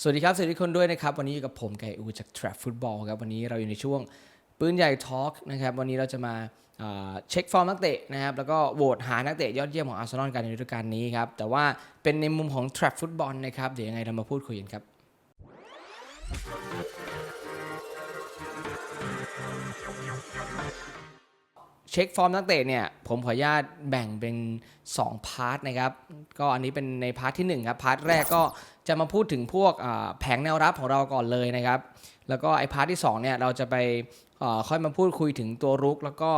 สวัสดีครับสวัสดีคนด้วยนะครับ วันนี้อยู่กับผมไก่อูจาก Trap Football ครับ วันนี้เราอยู่ในช่วงปืนใหญ่ทอล์กนะครับ วันนี้เราจะมาอ่าเช็คฟอร์มนักเตะนะครับ แล้วก็โหวตหานักเตะยอดเยี่ยมของอาร์เซนอลกันในฤดูกาลนี้ครับ แต่ว่าเป็นในมุมของ Trap Football นะครับ เดี๋ยวยังไงเรามาพูดคุยกันครับ เช็คฟอร์มนักเตะเนี่ยผมขออนุญาตแบ่งเป็น 2 พาร์ทนะครับ ก็อันนี้เป็นในพาร์ทที่ 1 ครับ พาร์ทแรกก็จะมาพูดถึงพวกแผงแนวรับของเราก่อนเลยนะครับ แล้วก็ไอ้พาร์ทที่2เนี่ยเราจะไปค่อยมาพูดคุยถึงตัวรุก แล้วก็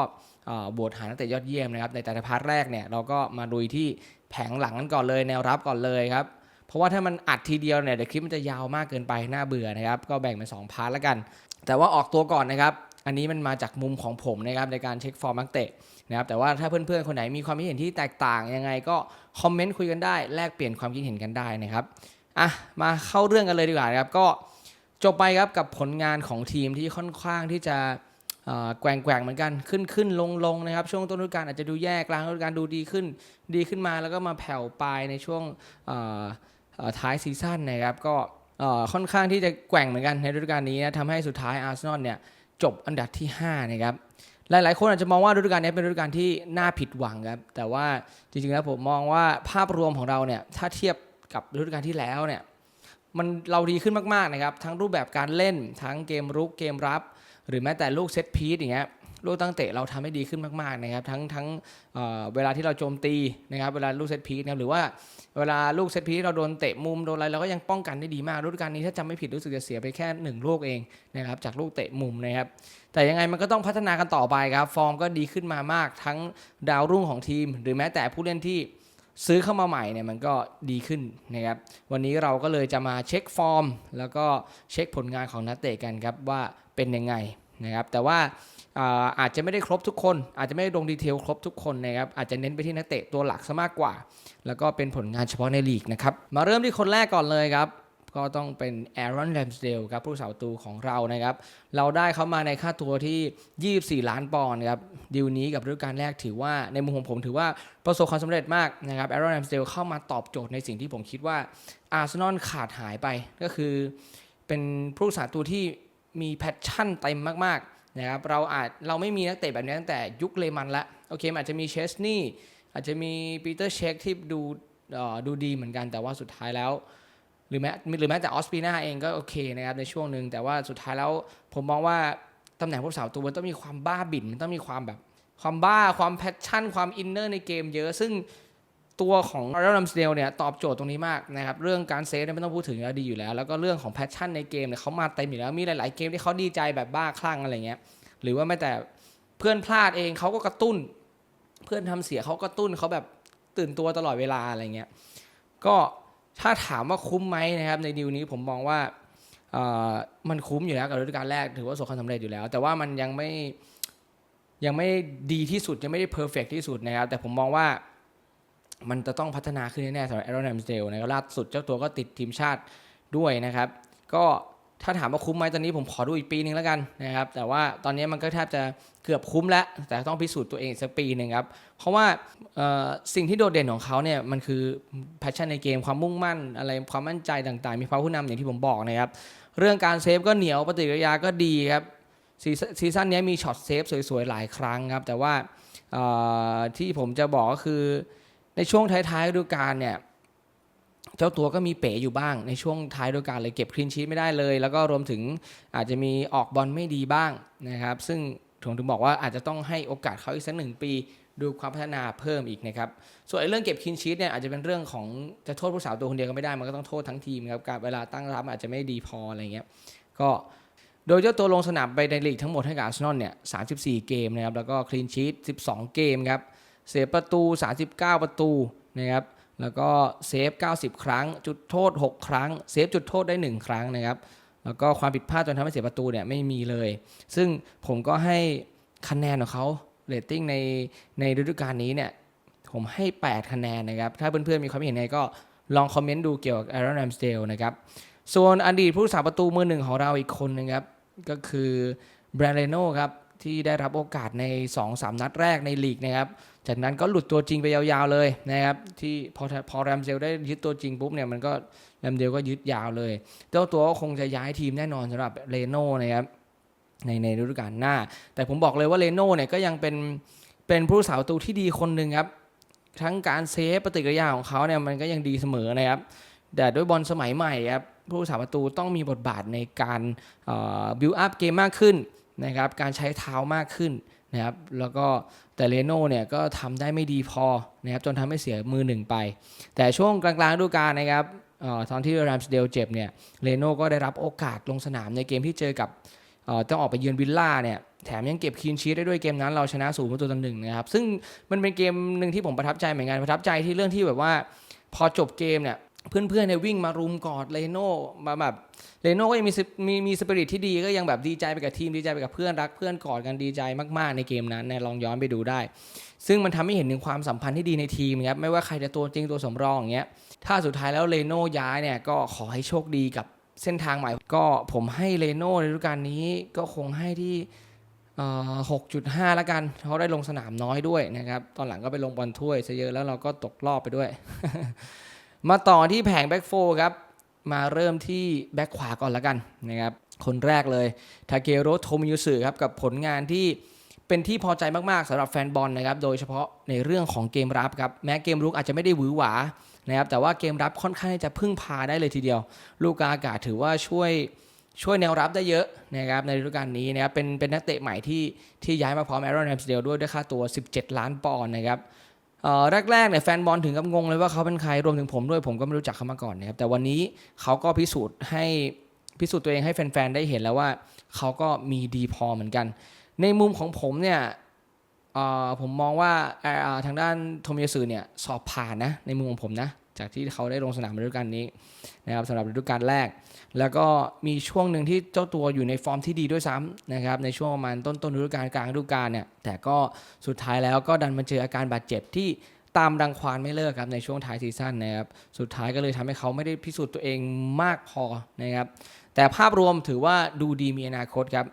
อ่าบทหานักเตะยอดเยี่ยมนะครับในแต่ละพาร์ทแรกเนี่ยเราก็มาดูที่แผงหลังกันก่อนเลยแนวรับก่อนเลยครับเพราะว่าถ้ามันอัดทีเดียวเนี่ยเดี๋ยวคลิปมันจะยาวมากเกินไปน่าเบื่อนะครับ ก็แบ่งเป็น2พาร์ทแล้วกัน แต่ว่าออกตัวก่อนนะครับ อันนี้มันมาจากมุมของผมนะครับในการเช็คฟอร์มนักเตะนะครับแต่ว่าถ้าเพื่อนๆคนไหนมีความคิดเห็นที่แตกต่างยังไงก็คอมเมนต์คุยกันได้แลกเปลี่ยนความคิดเห็นกันได้นะครับอะมาเข้าเรื่องกันเลยดีกว่านะครับก็จบไปครับกับผลงานของทีมที่ค่อนข้างที่จะแกว่งแกว่งๆเหมือนกันขึ้นขึ้นลงลงนะครับช่วงต้นฤดูกาลอาจจะดูแย่กลางฤดูกาลดูดีขึ้น ดีขึ้นมาแล้วก็มาแผ่วปลายในช่วงท้ายซีซั่นนะครับก็ค่อนข้างที่จะแกว่งเหมือนกันในฤดูกาลนี้นะทำให้สุดท้ายอาร์เซนอลเนี่ย จบอันดับที่ 5 นะครับ หลายๆ คนอาจจะมองว่าฤดูกาลนี้เป็นฤดูกาลที่น่าผิดหวังครับ แต่ว่าจริงๆแล้วผมมองว่าภาพรวมของเราเนี่ยถ้าเทียบกับฤดูกาลที่แล้วเนี่ยมันเราดีขึ้นมากๆนะครับ ทั้งรูปแบบการเล่นทั้งเกมรุกเกมรับ หรือแม้แต่ลูกเซตพีซอย่างเงี้ย ลูกตั้งเตะเราทำให้ดีขึ้นมากๆนะครับทั้งทั้งเเวลาที่เราโจมตีนะครับเวลาลูกเซตพีซนะครับหรือว่าเวลาลูกเซตพีซเราโดนเตะมุมโดนอะไรเราก็ยังป้องกันได้ดีมากฤดูกาลนี้ถ้าจำไม่ผิดรู้สึกจะเสียไปแค่หนึ่งลูกเองนะครับจากลูกเตะมุมนะครับแต่ยังไงมันก็ต้องพัฒนากันต่อไปครับฟอร์มก็ดีขึ้นมามาก ทั้งดาวรุ่งของทีม หรือแม้แต่ผู้เล่นที่ซื้อเข้ามาใหม่เนี่ยมันก็ดีขึ้นนะครับวันนี้เราก็เลยจะมาเช็คฟอร์ม แล้วก็เช็คผลงานของนักเตะกันครับว่าเป็นยังไงนะครับแต่ว่า อาจจะไม่ได้ครบทุกคน อาจจะไม่ได้ลงดีเทลครบทุกคนนะครับอาจจะเน้นไปที่นักเตะตัวหลักซะมากกว่า แล้วก็เป็นผลงานเฉพาะในลีกนะครับมาเริ่มที่คนแรกก่อนเลยครับก็ต้องเป็นแอรอนแรมสเดลครับผู้สาวตูของเรานะครับ เราได้เขามาในค่าตัวที่ 24 ล้านปอนด์ครับดีลนี้กับฤดูกาลแรกถือว่าในมุมของผมถือว่าประสบความสำเร็จมากนะครับแอรอนแรมสเดลเข้ามาตอบโจทย์ในสิ่งที่ผมคิดว่าอาร์เซนอลขาดหายไปก็คือเป็นผู้สาวตูที่มีแพชชั่นเต็มมากๆ นะครับเราอาจเราไม่มีนักเตะแบบนี้ตั้งแต่ยุคเลมันละโอเคอาจจะมีเชสนี่อาจจะมีปีเตอร์เชคที่ดูดูดีเหมือนกันแต่ว่าสุดท้ายแล้ว หรือแม้หรือแม้แต่ออสปีนาเองก็โอเคนะครับในช่วงหนึ่งแต่ว่าสุดท้ายแล้วผมมองว่าตำแหน่งผู้สาวตัวมันต้องมีความบ้าบิ่นมันต้องมีความแบบความบ้าความแพชชั่น ความอินเนอร์ในเกมเยอะซึ่ง ตัวของอาร์เรนัมสเดลเนี่ยตอบโจทย์ตรงนี้มากนะครับเรื่องการเซฟเนี่ยไม่ต้องพูดถึงแล้วดีอยู่แล้ว แล้วก็เรื่องของแพชชั่นในเกมเนี่ยเขามาเต็มอยู่แล้วมีหลาย ๆ เกมที่เขาดีใจแบบบ้าคลั่งอะไรเงี้ยหรือว่าแม้แต่เพื่อนพลาดเองเขาก็กระตุ้น เพื่อนทำเสียเขากระตุ้นเขาแบบตื่นตัวตลอดเวลาอะไรเงี้ยก็ถ้าถามว่าคุ้มไหมนะครับในดีลนี้ผมมองว่าอ่มันคุ้มอยู่แล้วกับฤดูกาลแรกถือว่าประสบความสำเร็จอยู่แล้ว แต่ว่ามันยังไม่ยังไม่ดีที่สุดยังไม่ได้เพอร์เฟกที่สุดนะครับแต่ผมมองว่า มันจะต้องพัฒนาขึ้นแน่ๆสำหรับแอรอนแรมสเดลนะครับล่าสุดเจ้าตัวก็ติดทีมชาติด้วยนะครับ ก็ถ้าถามว่าคุ้มไหมตอนนี้ผมขอดูอีกปีหนึ่งแล้วกันนะครับ แต่ว่าตอนนี้มันก็แทบจะเกือบคุ้มแล้ว แต่ต้องพิสูจน์ตัวเองสักปีหนึ่งครับ เพราะว่าสิ่งที่โดดเด่นของเขาเนี่ยมันคือแพชชั่นในเกมความมุ่งมั่น อะไรความมั่นใจต่างๆ มีภาวะผู้นำอย่างที่ผมบอกนะครับ เรื่องการเซฟก็เหนียวปฏิกิริยาก็ดีครับซีซั่นนี้มีช็อตเซฟสวยๆหลายครั้งครับแต่ว่าที่ผมจะบอกก็คือ ในช่วงท้ายๆฤดูกาลเนี่ยเจ้าตัวก็มีเป๋อยู่บ้างในช่วงท้ายฤดูกาลเลยเก็บคลีนชีตไม่ได้เลย แล้วก็รวมถึงอาจจะมีออกบอลไม่ดีบ้างนะครับ ซึ่งผมถึงบอกว่าอาจจะต้องให้โอกาสเขาอีกสักหนึ่งปีดูความพัฒนาเพิ่มอีกนะครับ ส่วนเรื่องเก็บคลีนชีตเนี่ยอาจจะเป็นเรื่องของจะโทษผู้สาวตัวคนเดียวก็ไม่ได้ มันก็ต้องโทษทั้งทีมครับการเวลาตั้งรับอาจจะไม่ดีพออะไรเงี้ย ก็โดยเจ้าตัวลงสนามไปในลีกทั้งหมดให้กับอาร์เซนอลเนี่ย 34 เกมนะครับ แล้วก็คลีนชีต12 เกมครับ เสียประตู 39 ประตูนะครับแล้วก็เซฟ 90 ครั้ง จุดโทษ 6 ครั้ง เซฟจุดโทษได้ 1 ครั้งนะครับแล้วก็ความผิดพลาดจนทำให้เสียประตูเนี่ยไม่มีเลย ซึ่งผมก็ให้คะแนนของเขาเรตติ้งในในฤดูกาลนี้เนี่ยผมให้ 8 คะแนนนะครับ ถ้าเพื่อนๆมีความเห็นไงก็ลองคอมเมนต์ดูเกี่ยวกับ Aaron Ramsdale นะครับ ส่วนอดีตผู้รักษาประตูมือหนึ่งของเราอีกคนนะครับ ก็คือแบรนเลโนครับ ที่ได้รับโอกาสใน 2-3 นัดแรกในลีกนะครับ จากนั้นก็หลุดตัวจริงไปยาวๆเลยนะครับที่พอพอแรมเซลได้ยึดตัวจริงปุ๊บเนี่ยมันก็แรมเดลก็ยึดยาวเลยเจ้าตัวก็คงจะย้ายทีมแน่นอนสำหรับเรโน่นะครับในในฤดูกาลหน้า แต่ผมบอกเลยว่าเรโน่เนี่ยก็ยังเป็นเป็นผู้สาวตูที่ดีคนหนึ่งครับทั้งการเซฟปฏิกิริยาของเขาเนี่ยมันก็ยังดีเสมอนะครับแต่ด้วยบอลสมัยใหม่ครับผู้สาประตูต้องมีบทบาทในการบิวอัพเกมมากขึ้นนะครับการใช้เท้ามากขึ้น นะครับแล้วก็แต่เรโน่เนี่ยก็ทำได้ไม่ดีพอนะครับจนทำให้เสียมือหนึ่งไป แต่ช่วงกลางๆฤดูกาลนะครับออตอนที่แรมสเดลเจ็บเนี่ยเรโน่ก็ได้รับโอกาสลงสนามในเกมที่เจอกับต้องออกไปเยือนวิลล่าเนี่ยแถมยังเก็บคีนชีทได้ด้วยเกมนั้นเราชนะศูนย์ประตูต่อหนึ่งนะครับซึ่งมันเป็นเกมหนึ่งที่ผมประทับใจเหมือนกันประทับใจที่เรื่องที่แบบว่าพอจบเกมเนี่ย เพื่อนๆเนี่ยวิ่งมารุมกอดเลโน่มาแบบเลโน่ก็ยังมีมีมีสปิริตที่ดีก็ยังแบบดีใจไปกับทีมดีใจไปกับเพื่อนรักเพื่อนกอดกันดีใจมากๆในเกมนั้นเนี่ยลองย้อนไปดูได้ ซึ่งมันทำให้เห็นถึงความสัมพันธ์ที่ดีในทีมครับไม่ว่าใครจะตัวจริงตัวสำรองอย่างเงี้ยถ้าสุดท้ายแล้วเลโน่ย้ายเนี่ยก็ขอให้โชคดีกับเส้นทางใหม่ ก็ผมให้เลโน่ในฤดูกาลนี้ก็คงให้ที่หกจุดห้าละกันเขาได้ลงสนามน้อยด้วยนะครับตอนหลังก็ไปลงบอลถ้วยซะเยอะแล้วเราก็ตกรอบไปด้วย มาต่อที่แผงแบ็กโฟครับ มาเริ่มที่แบ็กขวาก่อนละกันนะครับ คนแรกเลยทาเกโรโทมิยุสึครับ กับผลงานที่เป็นที่พอใจมาก ๆสำหรับแฟนบอลนะครับ โดยเฉพาะในเรื่องของเกมรับครับ แม้เกมรุกอาจจะไม่ได้หวือหวานะครับแต่ว่าเกมรับค่อนข้างที่จะพึ่งพาได้เลยทีเดียว ลูกาอากาศถือว่าช่วยช่วยแนวรับได้เยอะนะครับในฤดูกาลนี้นะครับเป็นเป็นนักเตะใหม่ที่ที่ย้ายมาพร้อมแอรอนแรมสเดลด้วยด้วยค่าตัว 17 ล้านปอนด์นะครับ แรกๆเนี่ยแฟนบอลถึงกับงงเลยว่าเขาเป็นใครรวมถึงผมด้วยผมก็ไม่รู้จักเขามาก่อนนะครับแต่วันนี้เขาก็พิสูจน์ให้พิสูจน์ตัวเองให้แฟนๆได้เห็นแล้วว่าเขาก็มีดีพอเหมือนกัน ในมุมของผมเนี่ยผมมองว่าทางด้านโทมิยาสึเนี่ยสอบผ่านนะในมุมของผมนะจากที่เขาได้ลงสนามฤดูกาลนี้นะครับสำหรับฤดูกาลแรก แล้วก็มีช่วงหนึ่งที่เจ้าตัวอยู่ในฟอร์มที่ดีด้วยซ้ำนะครับในช่วงประมาณต้นต้นฤดูกาลกลางฤดูกาลเนี่ยแต่ก็สุดท้ายแล้วก็ดันมาเจออาการบาดเจ็บที่ตามรังควานไม่เลิกครับในช่วงท้ายซีซั่นนะครับสุดท้ายก็เลยทำให้เขาไม่ได้พิสูจน์ตัวเองมากพอนะครับแต่ภาพรวมถือว่าดูดีมีอนาคตครับ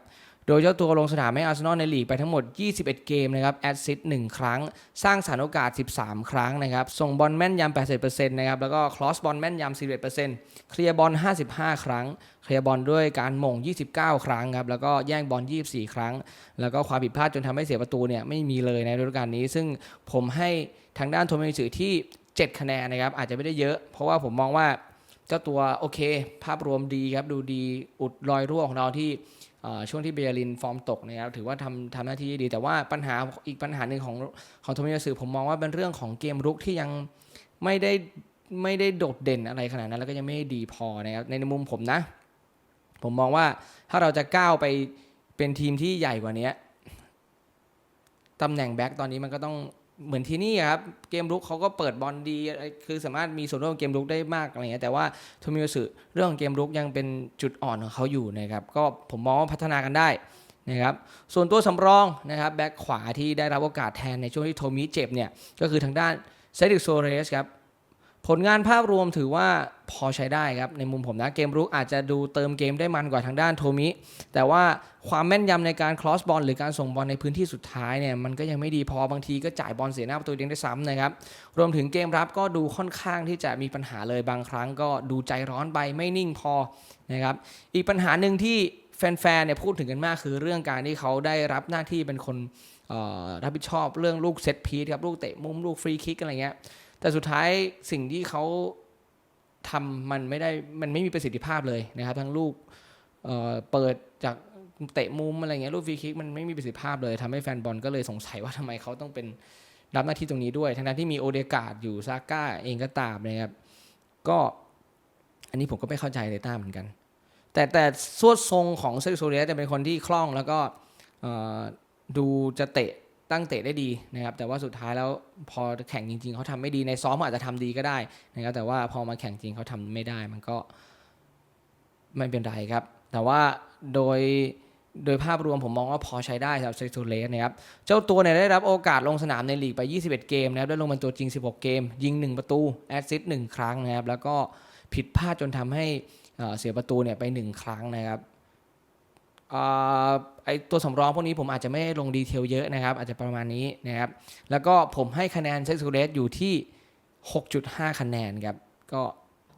โดยเจ้าตัวลงสนามให้อาร์เซนอลในลีกไปทั้งหมด 21 เกมนะครับแอดซิสต์1ครั้ง สร้างสรรค์โอกาส 13 ครั้งนะครับส่งบอลแม่นยำ80%นะครับแล้วก็คลอสบอลแม่นยำ11%เคลียร์บอล 55 ครั้ง เคลียร์บอลด้วยการหม่ง 29 ครั้งครับแล้วก็แย่งบอล 24 ครั้ง แล้วก็ความผิดพลาดจนทำให้เสียประตูเนี่ยไม่มีเลยในฤดูกาลนี้ ซึ่งผมให้ทางด้านโทมิสึที่ 7 คะแนนนะครับอาจจะไม่ได้เยอะ เพราะว่าผมมองว่าเจ้าตัวโอเค ภาพรวมดีครับดูดีอุดรอยรั่วของเราที่ ช่วงที่เบียรินฟอร์มตกนะครับถือว่าทำทำหน้าที่ดี แต่ว่าปัญหาอีกปัญหาหนึ่งของของโทมิยาสึผมมองว่าเป็นเรื่องของเกมรุกที่ยังไม่ได้ไม่ได้โดดเด่นอะไรขนาดนั้น แล้วก็ยังไม่ด้ดีพอนะครับในมุมผมนะ ผมมองว่าถ้าเราจะก้าวไปเป็นทีมที่ใหญ่กว่านี้ตำแหน่งแบ็กตอนนี้มันก็ต้อง เหมือนที่นี่ครับเกมรุกเขาก็เปิดบอลดี คือสามารถมีส่วนร่วมเกมรุกได้มากอะไรเงี้ยแต่ว่าโทมิโอสึเรื่องของเกมรุกยังเป็นจุดอ่อนของเขาอยู่นะครับก็ผมมองว่าพัฒนากันได้นะครับส่วนตัวสำรองนะครับแบ็คขวาที่ได้รับโอกาสแทนในช่วงที่โทมิเจ็บเนี่ยก็คือทางด้านเซดิกโซเรสครับ ผลงานภาพรวมถือว่าพอใช้ได้ครับ ในมุมผมนะเกมรุกอาจจะดูเติมเกมได้มันกว่าทางด้านโทมิ แต่ว่าความแม่นยำในการคลอสบอลหรือการส่งบอลในพื้นที่สุดท้ายเนี่ยมันก็ยังไม่ดีพอบางทีก็จ่ายบอลเสียหน้าประตูเองได้ซ้ำนะครับ รวมถึงเกมรับก็ดูค่อนข้างที่จะมีปัญหาเลยบางครั้งก็ดูใจร้อนไปไม่นิ่งพอนะครับอีกปัญหาหนึ่งที่แฟนๆเนี่ยพูดถึงกันมากคือเรื่องการที่เขาได้รับหน้าที่เป็นคนเอ่รับผิดชอบเรื่องลูกเซตพีทครับลูกเตะมุมลูกฟรีคิกอะไรเงี้ย แต่สุดท้ายสิ่งที่เขาทำมันไม่ได้มันไม่มีประสิทธิภาพเลยนะครับ ทั้งลูกเเปิดจากเตะมุมอะไรเงี้ยลูกฟรีคิกมันไม่มีประสิทธิภาพเลยทำให้แฟนบอลก็เลยสงสัยว่าทำไมเขาต้องเป็นรับหน้าที่ตรงนี้ด้วย ทั้งนั้นที่มีโอเดกาดอยู่ซาก้าเองก็ตามนะครับก็อันนี้ผมก็ไม่เข้าใจเลต้าเหมือนกัน แต่แต่สวดทรงของเซอร์โซเรียจะเป็นคนที่คล่องแล้วก็ดูจะเตะ ตั้งเตะได้ดีนะครับแต่ว่าสุดท้ายแล้วพอแข่งจริง ๆเขาทำไม่ดีในซ้อมอาจจะทำดีก็ได้นะครับแต่ว่าพอมาแข่งจริงเขาทำไม่ได้ มันก็ไม่เป็นไรครับ แต่ว่าโดยโดยภาพรวมผมมองว่าพอใช้ได้สำหรับเซโซเลสนะครับเจ้าตัวเนี่ยได้รับโอกาสลงสนามในลีกไป 21 เกมนะครับได้ลงเป็นตัวจริง 16 เกม ยิง 1 ประตูแอสซิสต์1ครั้งนะครับแล้วก็ผิดพลาดจนทำให้เสียประตูเนี่ยไป 1 ครั้งนะครับ ไอตัวสำรองพวกนี้ผมอาจจะไม่ลงดีเทลเยอะนะครับ อาจจะประมาณนี้นะครับ แล้วก็ผมให้คะแนนเซซูเรสอยู่ที่ 6.5 คะแนนครับ ก็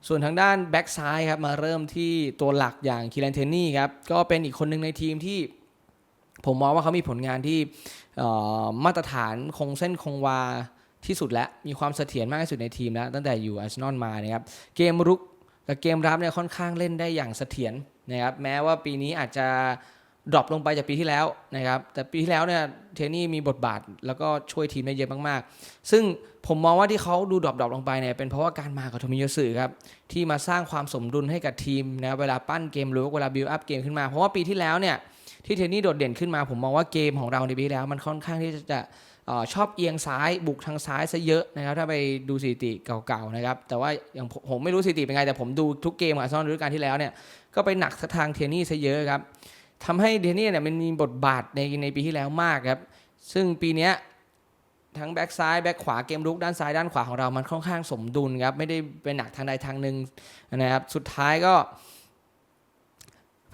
ส่วนทางด้านแบ็กซ้ายครับมาเริ่มที่ตัวหลักอย่างคิรันเทนนี่ครับ ก็เป็นอีกคนหนึ่งในทีมที่ผมมองว่าเขามีผลงานที่มาตรฐานคงเส้นคงวาที่สุดแล้ว มีความเสถียรมากที่สุดในทีมแล้วตั้งแต่อยู่อาร์เซนอลมานะครับ เกมรุกกับเกมรับเนี่ยค่อนข้างเล่นได้อย่างเสถียร นะครับแม้ว่าปีนี้อาจจะดรอปลงไปจากปีที่แล้วนะครับแต่ปีที่แล้วเนี่ยเทนนี่มีบทบาทแล้วก็ช่วยทีมได้เยอะมากๆ ซึ่งผมมองว่าที่เขาดูดรอปๆลงไปเนี่ยเป็นเพราะว่าการมาของโทมิโยสึครับที่มาสร้างความสมดุลให้กับทีมนะเวลาปั้นเกมหรุกเวลาบิวอัพเกมขึ้นมาเพราะว่าปีที่แล้วเนี่ยที่เทนนี่โดดเด่นขึ้นมาผมมองว่าเกมของเราในปีที่แล้วมันค่อนข้างที่จะ ชอบเอียงซ้ายบุกทางซ้ายซะเยอะนะครับถ้าไปดูสถิติเก่าๆนะครับแต่ว่าอย่างผมผมไม่รู้สถิติเป็นไง แต่ผมดูทุกเกมอาร์เซนอลฤดูกาลที่แล้วเนี่ยก็ไปหนักทางเทนนี่ซะเยอะครับทำให้เทนนี่เนี่ยมันมีบทบาทในในปีที่แล้วมากครับซึ่งปีนี้ทั้งแบ็กซ้ายแบ็กขวาเกมรุกด้านซ้ายด้านขวาของเรามันค่อนข้างสมดุลครับไม่ได้เป็นหนักทางใดทางหนึ่งนะครับสุดท้ายก็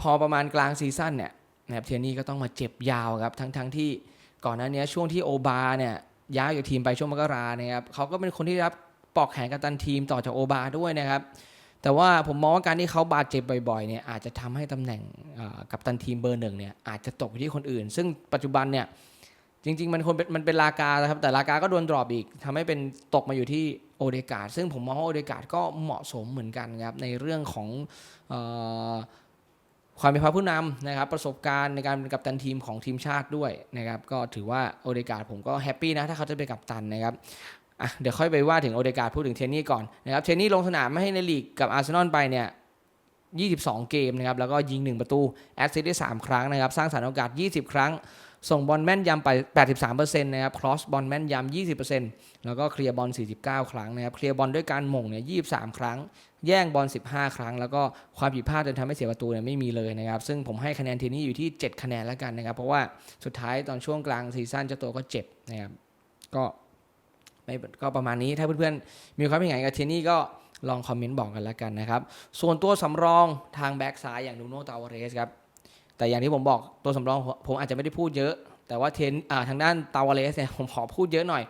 พอประมาณกลางซีซั่นเนี่ยนะครับเทยนี่ก็ต้องมาเจ็บยาวครับทั้งทั้งที่ ก่อนหน้านี้ช่วงที่โอบาเนี่ยย้ายจากทีมไปช่วงมกราเนี่ยครับเขาก็เป็นคนที่รับปอกแขนกัปตันทีมต่อจากโอบาด้วยนะครับ แต่ว่าผมมองว่าการที่เขาบาดเจ็บบ่อยๆเนี่ยอาจจะทำให้ตำแหน่งกัปตันทีมเบอร์หนึ่งเนี่ยอาจจะตกไปที่คนอื่น ซึ่งปัจจุบันเนี่ยจริงๆมันคนเป็นมันเป็นลากาครับแต่ลากาก็โดนดรอปอีกทำให้เป็นตกมาอยู่ที่โอเดกาดซึ่งผมมองว่าโอเดกาดก็เหมาะสมเหมือนกันครับในเรื่องของ ความเป็นพระผู้นำนะครับประสบการณ์ในการเป็นกัปตันทีมของทีมชาติด้วยนะครับก็ถือว่าโอเดกาดผมก็แฮปปี้นะถ้าเขาจะเป็นกัปตันนะครับอะเดี๋ยวค่อยไปว่าถึงโอเดกาดพูดถึงเทนนี่ก่อนนะครับเทนนี่ลงสนามไม่ให้ในลีกกับอาร์เซนอลไปเนี่ย22 เกมนะครับแล้วก็ยิง 1 ประตูแอสซิสต์ได้ 3 ครั้งนะครับสร้างสรรค์โอกาส 20 ครั้ง ส่งบอลแม่นยำไป 83%นะครับครอสบอลแม่นยำ 20%แล้วก็เคลียร์บอล 49 ครั้งนะครับเคลียร์บอลด้วยการหม่งเนี่ย 23 ครั้ง แย่งบอล 15 ครั้ง แล้วก็ความผิดพลาดจนทำให้เสียประตูเนี่ยไม่มีเลยนะครับ ซึ่งผมให้คะแนนทีนี้อยู่ที่ 7 คะแนนแล้วกันนะครับ เพราะว่าสุดท้ายตอนช่วงกลางซีซั่นเจ้าตัวก็เจ็บนะครับก็ไม่ก็ประมาณนี้ถ้าเพื่อนๆ มีความเห็นไงกับทีนี่ก็ลองคอมเมนต์บอกกันแล้วกันนะครับ ส่วนตัวสำรองทางแบ็กซ้ายอย่างนูโนตาวาเรสครับแต่อย่างที่ผมบอกตัวสำรองผมอาจจะไม่ได้พูดเยอะ แต่ว่าเทนทางด้านตาวาเรสเนี่ยผมขอพูดเยอะหน่อย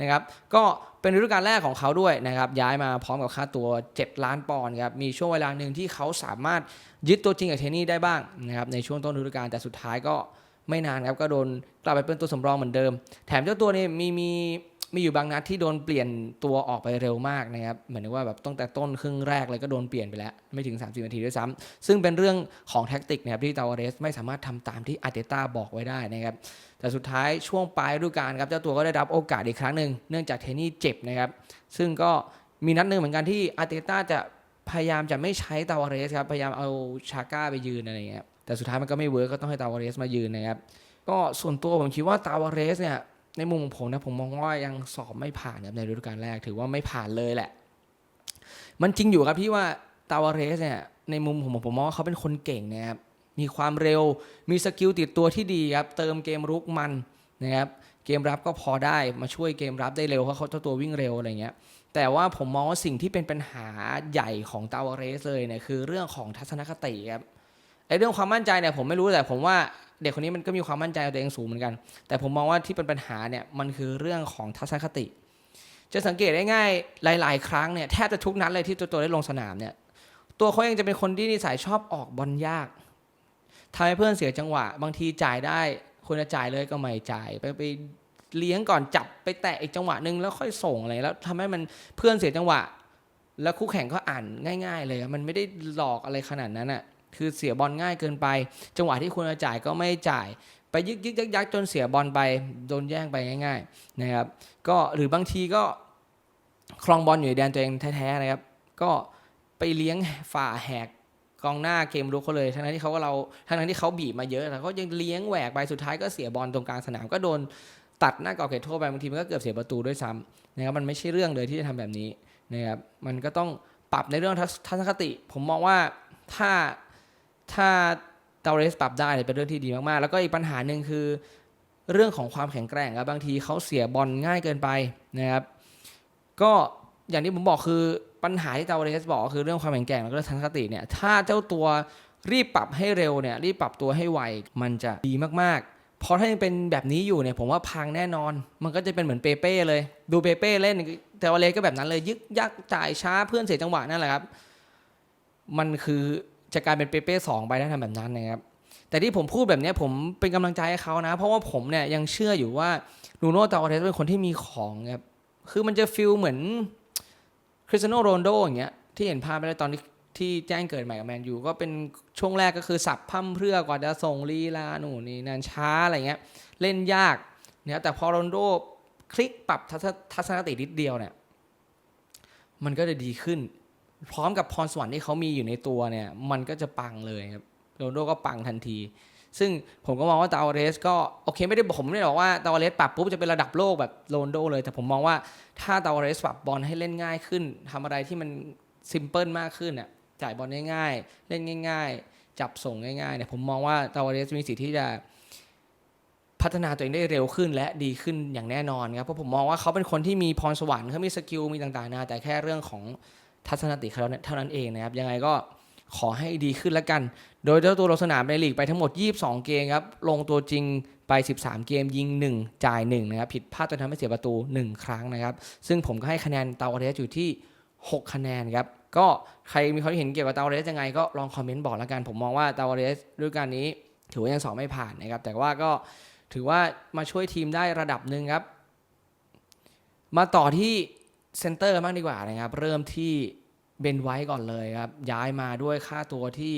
นะครับก็เป็นฤดูกาลแรกของเขาด้วยนะครับย้ายมาพร้อมกับค่าตัว 7 ล้านปอนด์ครับมีช่วงเวลาหนึ่งที่เขาสามารถยึดตัวจริงกับเทนนี่ได้บ้างนะครับในช่วงต้นฤดูกาลแต่สุดท้ายก็ไม่นานครับก็โดนกลับไปเป็นตัวสำรองเหมือนเดิม แถมเจ้าตัวนี้มีมี มีอยู่บางนัดที่โดนเปลี่ยนตัวออกไปเร็วมากนะครับเหมือนว่าแบบตั้งแต่ต้นครึ่งแรกเลยก็โดนเปลี่ยนไปแล้ว ไม่ถึง 30 นาทีด้วยซ้ำซึ่งเป็นเรื่องของแท็กติกนะครับที่ตาวาเรสไม่สามารถทำตามที่อาร์เตต้าบอกไว้ได้นะครับแต่สุดท้ายช่วงปลายฤดูกาลครับเจ้าตัวก็ได้รับโอกาสอีกครั้งหนึ่งเนื่องจากเทนนี่เจ็บนะครับซึ่งก็มีนัดหนึ่งเหมือนกันที่อาร์เตต้าจะพยายามจะไม่ใช้ตาวาเรสครับพยายามเอาชาก้าไปยืนอะไรอย่างเงี้ยแต่สุดท้ายมันก็ไม่เวิร์กก็ต้องให้ตาวาเรสมายืนนะครับก็ส่วนตัวผมคิดว่าตาวาเรสเนี่ย ในมุมของผมนะผมมองว่ายังสอบไม่ผ่านในฤดูกาลแรกถือว่าไม่ผ่านเลยแหละ มันจริงอยู่ครับพี่ว่าตาวาเรสเนี่ยในมุมผมผมมองว่าเขาเป็นคนเก่งนะครับมีความเร็วมีสกิลติดตัวที่ดีครับเติมเกมรุกมันนะครับเกมรับก็พอได้มาช่วยเกมรับได้เร็วเพราะเขาเจ้าตัววิ่งเร็วอะไรเงี้ยแต่ว่าผมมองว่าสิ่งที่เป็นปัญหาใหญ่ของตาวาเรสเลยเนี่ยคือเรื่องของทัศนคติครับไอเรื่องความมั่นใจเนี่ยผมไม่รู้แต่ผมว่า เด็กคนนี้มันก็มีความมั่นใจตัวเองสูงเหมือนกัน แต่ผมมองว่าที่เป็นปัญหาเนี่ยมันคือเรื่องของทัศนคติ จะสังเกตได้ง่ายหลาย ๆ ครั้งเนี่ยแทบจะทุกนัดเลยที่ตัวตัวได้ลงสนามเนี่ยตัวเขาเองจะเป็นคนที่นิสัยชอบออกบอลยากทำให้เพื่อนเสียจังหวะ บางทีจ่ายได้ควรจะจ่ายเลยก็ไม่จ่ายไปไปเลี้ยงก่อนจับไปแตะอีกจังหวะหนึ่งแล้วค่อยส่งอะไรแล้วทำให้มันเพื่อนเสียจังหวะ แล้วคู่แข่งก็อ่านง่าย ๆ เลยมันไม่ได้หลอกอะไรขนาดนั้นอะ คือเสียบอลง่ายเกินไป จังหวะที่ควรจะจ่ายก็ไม่จ่ายไปยึกยึกยักยักจนเสียบอลไปโดนแย่งไปง่าย ๆนะครับ ก็หรือบางทีก็ครองบอลอยู่ในแดนตัวเองแท้ๆนะครับ ก็ไปเลี้ยงฝ่าแหกกองหน้าเกมรุกเขาเลย ทั้งๆที่เขาก็เราทั้งๆที่เขาบีบมาเยอะแต่เขายังเลี้ยงแหวกไปสุดท้ายก็เสียบอลตรงกลางสนามก็โดนตัดหน้ากรอบเขตโทษไปบางทีมันก็เกือบเสียประตูด้วยซ้ำนะครับมันไม่ใช่เรื่องเลยที่จะทำแบบนี้นะครับมันก็ต้องปรับในเรื่องทัศนคติ ผมมองว่าถ้า ถ้าตาเรสปรับได้เป็นเรื่องที่ดีมากๆ แล้วก็อีกปัญหาหนึ่งคือ เรื่องของความแข็งแกร่งครับบางทีเขาเสียบอลง่ายเกินไปนะครับ ก็อย่างที่ผมบอกคือปัญหาที่ตาเรสบอกคือเรื่องความแข็งแกร่งแล้วก็ทัศนคติเนี่ยถ้าเจ้าตัวรีบปรับให้เร็วเนี่ยรีบปรับตัวให้ไวมันจะดีมากๆ เพราะถ้ายังเป็นแบบนี้อยู่เนี่ยผมว่าพังแน่นอน มันก็จะเป็นเหมือนเปเป้เลย ดูเปเป้เล่นแต่ว่าเลสก็แบบนั้นเลย ยึกยักจ่ายช้าเพื่อนเสียจังหวะนั่นแหละครับ มันคือ จะกลายเป็นเปเป้สองไปถ้าทำแบบนั้นนะครับแต่ที่ผมพูดแบบนี้ผมเป็นกำลังใจให้เขานะ เพราะว่าผมเนี่ยยังเชื่ออยู่ว่าลูโน่ตาวเรสเป็นคนที่มีของครับคือมันจะฟิลเหมือนคริสเตียโนโรนโดอย่างเงี้ยที่เห็นภาพไปแล้วตอนที่ที่แจ้งเกิดใหม่กับแมนยูก็เป็นช่วงแรกก็คือสับพั่มเพื่อกว่าจะส่งลีลาหนูนี่นานช้าอะไรเงี้ยเล่นยากเนี่ยแต่พอโรนโดคลิกปรับทัศทัศนคตินิดเดียวเนี่ยมันก็จะดีขึ้น พร้อมกับพรสวรรค์ที่เขามีอยู่ในตัวเนี่ยมันก็จะปังเลยครับโรนโดก็ปังทันที ซึ่งผมก็มองว่าตาวาเรสก็โอเคไม่ได้ผมไม่ได้บอกว่าตาวาเรสปรับปุ๊บจะเป็นระดับโลกแบบโรนโดเลย แต่ผมมองว่าถ้าตาวาเรสปรับบอลให้เล่นง่ายขึ้นทำอะไรที่มันซิมเพิลมากขึ้นน่ะจ่ายบอลง่ายๆ เล่นง่าย ๆ จับส่งง่ายๆเนี่ยผมมองว่าตาวาเรสมีสิทธิ์ที่จะพัฒนาตัวเองได้เร็วขึ้นและดีขึ้นอย่างแน่นอนครับเพราะผมมองว่าเขาเป็นคนที่มีพรสวรรค์เขามีสกิลมีต่างๆนะแต่แค่เรื่องของ ทัศนคติเขาเท่านั้นเองนะครับ ยังไงก็ขอให้ดีขึ้นแล้วกัน โดยเจ้าตัวลงสนามในลีกไปทั้งหมด 22 เกมครับ ลงตัวจริงไป 13 เกมยิง 1 จ่าย1นะครับ ผิดพลาดจนทำให้เสียประตู 1 ครั้งนะครับ ซึ่งผมก็ให้คะแนนเตาเรสอยู่ที่ 6 คะแนนครับ ก็ใครมีความเห็นเกี่ยวกับเตาเรสยังไงก็ลองคอมเมนต์บอกแล้วกัน ผมมองว่าเตาเรสฤดูกาลนี้ ถือว่ายังสอบไม่ผ่านนะครับ แต่ว่าก็ถือว่ามาช่วยทีมได้ระดับหนึ่งครับ มาต่อที่ เซนเตอร์บ้างดีกว่านะครับ เริ่มที่เบนไว้ก่อนเลยครับ ย้ายมาด้วยค่าตัวที่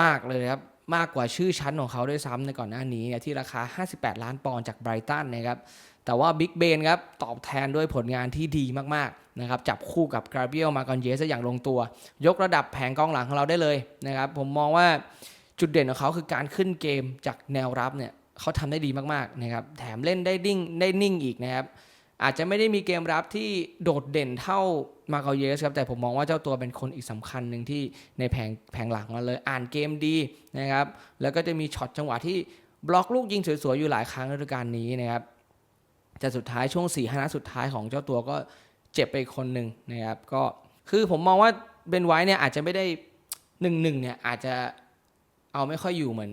มากเลยครับ มากกว่าชื่อชั้นของเขาด้วยซ้ำในก่อนหน้านี้ที่ราคา 58 ล้านปอนด์จากไบรตันนะครับแต่ว่าบิ๊กเบนครับตอบแทนด้วยผลงานที่ดีมากๆนะครับจับคู่กับกราเบียลมากอนเยสอย่างลงตัว ยกระดับแผงกองหลังของเราได้เลยนะครับผมมองว่าจุดเด่นของเขาคือการขึ้นเกมจากแนวรับเนี่ยเขาทำได้ดีมากๆนะครับแถมเล่นได้ดิ่งได้นิ่งอีกนะครับ อาจจะไม่ได้มีเกมรับที่โดดเด่นเท่ามาเกาเยสครับแต่ผมมองว่าเจ้าตัวเป็นคนอีกสำคัญหนึ่งที่ในแผงแผงหลังมาเลยอ่านเกมดีนะครับแล้วก็จะมีช็อตจังหวะที่บล็อกลูกยิงสวยๆอยู่หลายครั้งในฤดูกาลนี้นะครับแต่สุดท้ายช่วง4ี่ห้านัดสุดท้ายของเจ้าตัวก็เจ็บไปคนหนึ่งนะครับก็คือผมมองว่าเบนไว้เนี่ยอาจจะไม่ได้หนึ่งหนึ่งเนี่ยอาจจะเอาไม่ค่อยอยู่เหมือน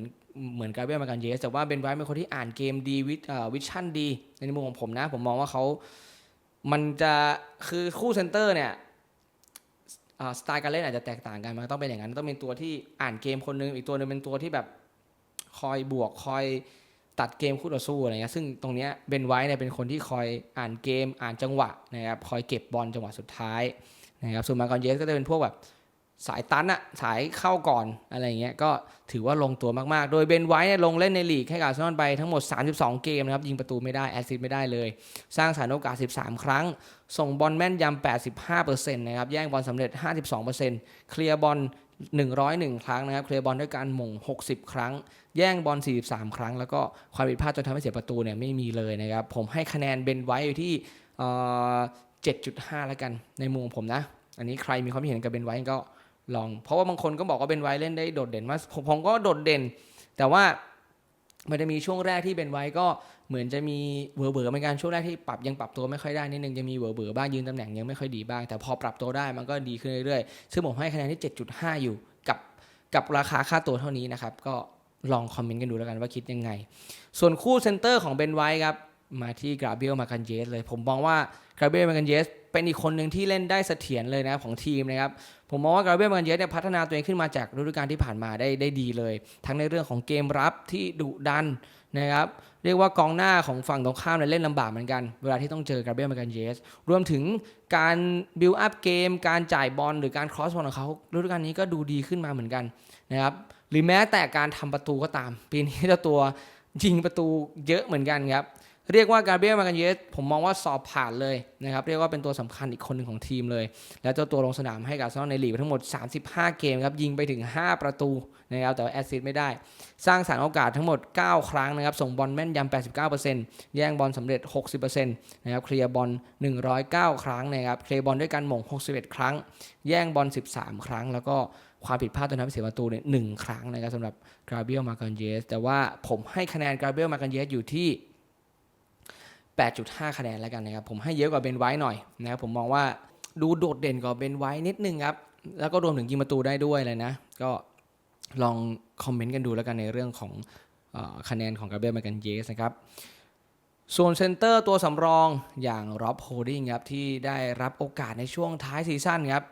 เหมือนกาเบรียลมากันเยสแต่ว่าเบนไว้เป็นคนที่อ่านเกมดีวิวิชั่นดี ในมุมของผมนะ ผมมองว่าเขามันจะคือคู่เซนเตอร์เนี่ยสไตล์การเล่นอาจจะแตกต่างกันมันต้องเป็นอย่างนั้นต้องเป็นตัวที่อ่านเกมคนหนึงอีกตัวหนึงเป็นตัวที่แบบคอยบวกคอยตัดเกมคู่ต่อสู้อะไรเงี้ยซึ่งตรงเนี้ยเบนไว้เนี่ยเป็นคนที่คอยอ่านเกมอ่านจังหวะนะครับคอยเก็บบอลจังหวะสุดท้ายนะครับส่วนมาคอนเยสก็จะเป็นพวกแบบ สายตันอะสายเข้าก่อนอะไรเงี้ยก็ถือว่าลงตัวมากๆ โดยเบนไว้เนี่ยลงเล่นในลีกให้กับอาร์เซนอลไปทั้งหมด 32 เกมนะครับ ยิงประตูไม่ได้ แอสซิสต์ไม่ได้เลย สร้างสรรค์โอกาส 13 ครั้ง ส่งบอลแม่นยำ 85%นะครับ แย่งบอลสำเร็จ 52%เคลียร์บอล 101 ครั้งนะครับ เคลียร์บอลด้วยการหม่ง 60 ครั้ง แย่งบอล 43 ครั้ง แล้วก็ความผิดพลาดจนทำให้เสียประตูเนี่ยไม่มีเลยนะครับ ผมให้คะแนนเบนไว้อยู่ที่7.5 แล้วกันในมุมของผมนะ อันนี้ใครมีความเห็นกับเบนไว้ก็ ลอง เพราะว่าบางคนก็บอกว่าเบนไวเล่นได้โดดเด่นมากผมก็โดดเด่น แต่ว่ามันจะมีช่วงแรกที่เบนไว้ก็เหมือนจะมีเวอร์เบอร์เหมือนกันช่วงแรกที่ปรับยังปรับตัวไม่ค่อยได้นิดนึงจะมีเวอร์เบอร์บ้างยืนตำแหน่งยังไม่ค่อยดีบ้าง แต่พอปรับตัวได้มันก็ดีขึ้นเรื่อยๆซึ่งผมให้คะแนนที่ 7.5 อยู่กับกับราคาค่าตัวเท่านี้นะครับก็ลองคอมเมนต์กันดูแล้วกันว่าคิดยังไง ส่วนคู่เซนเตอร์ของเบนไว้ครับมาที่กราเบียลมากันเยสเลย ผมมองว่ากราเบียลมากันเยส เป็นอีกคนหนึ่งที่เล่นได้เสถียรเลยนะครับของทีมนะครับผมมองว่ากราเบียลมันเยสเนี่ยพัฒนาตัวเองขึ้นมาจากฤดูกาลที่ผ่านมาได้ได้ดีเลย ทั้งในเรื่องของเกมรับที่ดุดันนะครับเรียกว่ากองหน้าของฝั่งตรงข้ามเนี่ยเล่นลำบากเหมือนกัน เวลาที่ต้องเจอกราเบียลมากันเยส รวมถึงการบิลอัพเกม การจ่ายบอลหรือการครอสบอลของเขาฤดูกาลนี้ก็ดูดีขึ้นมาเหมือนกันนะครับหรือแม้แต่การทำประตูก็ตาม ปีนี้เจ้าตัวยิงประตูเยอะเหมือนกันครับ เรียกว่ากาเบรียลมากันเยสผมมองว่าสอบผ่านเลยนะครับ เรียกว่าเป็นตัวสำคัญอีกคนหนึ่งของทีมเลย แล้วเจ้าตัวลงสนามให้กับอาร์เซอลในลีกไปทั้งหมด 35 เกมครับ ยิงไปถึง 5 ประตูนะครับแต่ว่าแอสซิสต์ไม่ได้ สร้างสรรค์โอกาสทั้งหมด 9 ครั้งนะครับ ส่งบอลแม่นยำ89%แย่งบอลสำเร็จ 60%นะครับเคลียร์บอล 109 ครั้งนะครับเคลียร์บอลด้วยการหม่ง 61 ครั้ง แย่งบอล 13 ครั้ง แล้วก็ความผิดพลาดจนทำให้เสียประตูเนี่ยหนึ่งครั้งนะครับสำหรับกราเบียลมากันเยสแต่ว่าผมให้คะแนนกราเบียลมากันเยสอยู่ที่ 8.5 คะแนนแล้วกันนะครับ ผมให้เยอะกว่าเบนไว้หน่อยนะครับผมมองว่าดูโดดเด่นกว่าเบนไว้นิดนึงครับ แล้วก็รวมถึงยิงประตูได้ด้วยเลยนะ ก็ลองคอมเมนต์กันดูแล้วกันในเรื่องของออคะแนนของกาเบรียลมากันเยสนะครับส่วนเซนเตอร์ตัวสำรองอย่างร็อบโฮดิงครับที่ได้รับโอกาสในช่วงท้ายซีซั่นครับ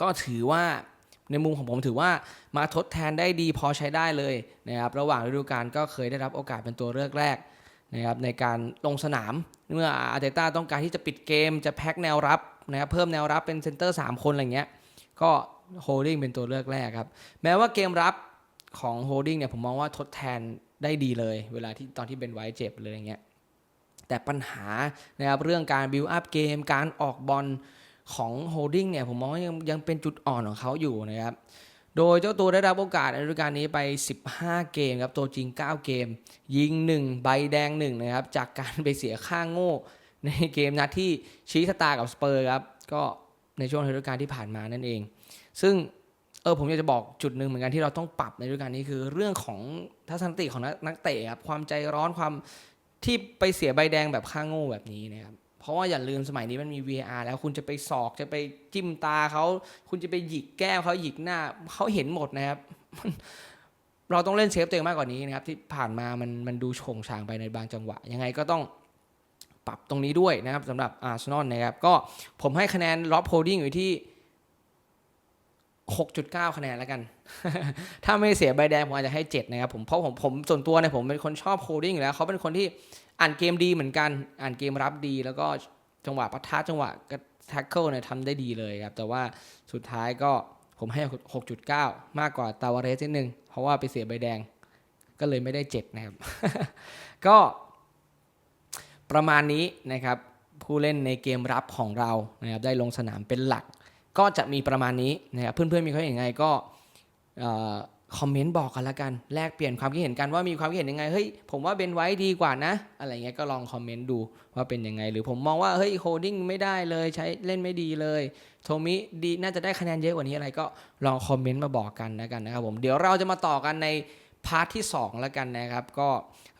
ก็ถือว่าในมุมของผมถือว่ามาทดแทนได้ดีพอใช้ได้เลยนะครับ ระหว่างฤดูกาลก็เคยได้รับโอกาสเป็นตัวเลือกแรก นะครับในการลงสนาม เมื่ออาร์เตต้าต้องการที่จะปิดเกมจะแพ็คแนวรับนะครับเพิ่มแนวรับเป็นเซนเตอร์ 3 คนอะไรเงี้ยก็โฮดิงเป็นตัวเลือกแรกครับแม้ว่าเกมรับของโฮดิงเนี่ยผมมองว่าทดแทนได้ดีเลย เวลาที่ตอนที่เป็นไว้เจ็บเลยอย่างเงี้ยแต่ปัญหานะครับเรื่องการบิวอัพเกมการออกบอลของโฮดิงเนี่ยผมมองว่ายังยังเป็นจุดอ่อนของเขาอยู่นะครับ โดยเจ้าตัวได้รับโอกาสในฤดูกาลนี้ไป 15 เกมครับ ตัวจริง 9 เกม ยิง 1 ใบแดง1นะครับ จากการไปเสียค่างโง่ ในเกมนัดที่ชี้ชะตากับสเปอร์ครับ ก็ในช่วงฤดูกาลที่ผ่านมานั่นเอง ซึ่งเออผมอยากจะบอกจุดหนึ่งเหมือนกันที่เราต้องปรับในฤดูกาลนี้คือเรื่องของทัศนคติของนักเตะครับ ความใจร้อนความที่ไปเสียใบแดงแบบข้างโง่แบบนี้นะครับ ราะว่าอย่าลืมสมัยนี้มันมี V.R. แล้วคุณจะไปสอกจะไปจิ้มตาเขา คุณจะไปหยิกแก้มเขาหยิกหน้าเขาเห็นหมดนะครับ เราต้องเล่นเซฟตัวเองมากกว่านี้นะครับ ที่ผ่านมามันมันดูโฉงฉางไปในบางจังหวะ ยังไงก็ต้องปรับตรงนี้ด้วยนะครับสำหรับอาร์เซนอลนะครับ ก็ผมให้คะแนนล็อบโฮดิ้งอยู่ที่ 6.9 คะแนนแล้วกัน ถ้าไม่เสียใบแดงผมอาจจะให้ 7 นะครับผมเพราะผมผมส่วนตัวเนี่ยผมเป็นคนชอบโฮดิ้งอยู่แล้วเขาเป็นคนที่ อ่านเกมดีเหมือนกัน อ่านเกมรับดี แล้วก็จังหวะปะทะจังหวะกระแท็กเกิลเนี่ยทำได้ดีเลยครับ แต่ว่าสุดท้ายก็ผมให้ 6.9 มากกว่าตาวาเรสนิดนึง เพราะว่าไปเสียใบแดง ก็เลยไม่ได้ 7 นะครับ ก็ประมาณนี้นะครับ ผู้เล่นในเกมรับของเรานะครับได้ลงสนามเป็นหลัก ก็จะมีประมาณนี้นะครับเพื่อนๆมีความเห็นยังไงก็อ่อ คอมเมนต์บอกกันละกันแลกเปลี่ยนความคิดเห็นกันว่ามีความคิดเห็นยังไงเฮ้ยผมว่าเบนไว้ดีกว่านะ อะไรเงี้ยก็ลองคอมเมนต์ดูว่าเป็นยังไง หรือผมมองว่าเฮ้ยโฮดดิ้งไม่ได้เลยใช้เล่นไม่ดีเลยโทมิดีน่าจะได้คะแนนเยอะกว่านี้อะไรก็ลองคอมเมนต์มาบอกกันนะกันนะครับผมเดี๋ยวเราจะมาต่อกันในพาร์ทที่2แล้วกันนะครับ ก็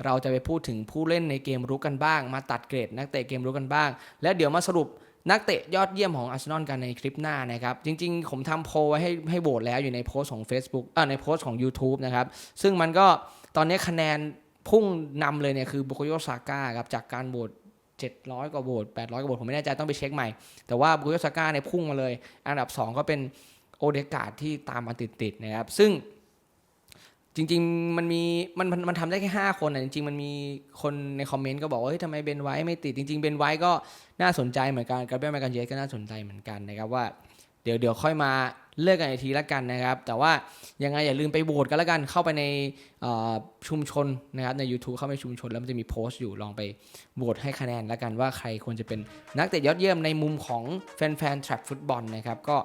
เราจะไปพูดถึงผู้เล่นในเกมรุกกันบ้าง มาตัดเกรดนักเตะเกมรุกกันบ้าง แล้วเดี๋ยวมาสรุป นักเตะยอดเยี่ยมของอาร์เซนอลกันในคลิปหน้านะครับ จริงๆ ผมทำโพลไว้ให้ให้โหวตแล้วอยู่ในโพสของ Facebook เอ่อในโพสของ YouTube นะครับ ซึ่งมันก็ตอนนี้คะแนนพุ่งนำเลยเนี่ยคือบุโกโยซาก้าครับจากการโหวต700 กว่าโหวต800 กว่าโหวตผมไม่แน่ใจต้องไปเช็คใหม่ แต่ว่าบุโกโยซาก้าเนี่ยพุ่งมาเลย อันดับ 2 ก็เป็นโอเดกาดที่ตามมาติดๆนะครับซึ่ง จริง ๆ มันมีมันมันมันทำได้แค่ 5 คนอะจริง ๆ มันมีคนในคอมเมนต์ก็บอกว่าเฮ้ยทำไมเบนไว้ไม่ติด จริง ๆ เบนไว้ก็น่าสนใจเหมือนกันกับเบลแมกันเยสก็น่าสนใจเหมือนกันนะครับว่าเดี๋ยวเดี๋ยวค่อยมาเลือกกันอีกทีละกันนะครับ แต่ว่ายังไงอย่าลืมไปโหวตกันละกันเข้าไปในอ่อชุมชนนะครับใน YouTube เข้าไปชุมชนแล้วมันจะมีโพสต์อยู่ลองไปโหวตให้คะแนนละกันว่าใครควรจะเป็นนักเตะยอดเยี่ยมในมุมของแฟนๆ track ฟุตบอลนะครับก็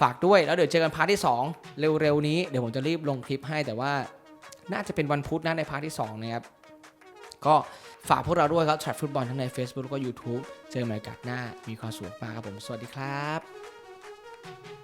ฝากด้วยแล้วเดี๋ยวเจอกันพาร์ทที่สองเร็วๆนี้เดี๋ยวผมจะรีบลงคลิปให้แต่ว่าน่าจะเป็นวันพุธนะในพาร์ทที่ 2 นะครับ ก็ฝากพวกเราด้วยครับแชทฟุตบอลทั้งใน Facebook แล้วก็ YouTube เจอกันใหม่กาสหน้ามีความสุขมากครับผม สวัสดีครับ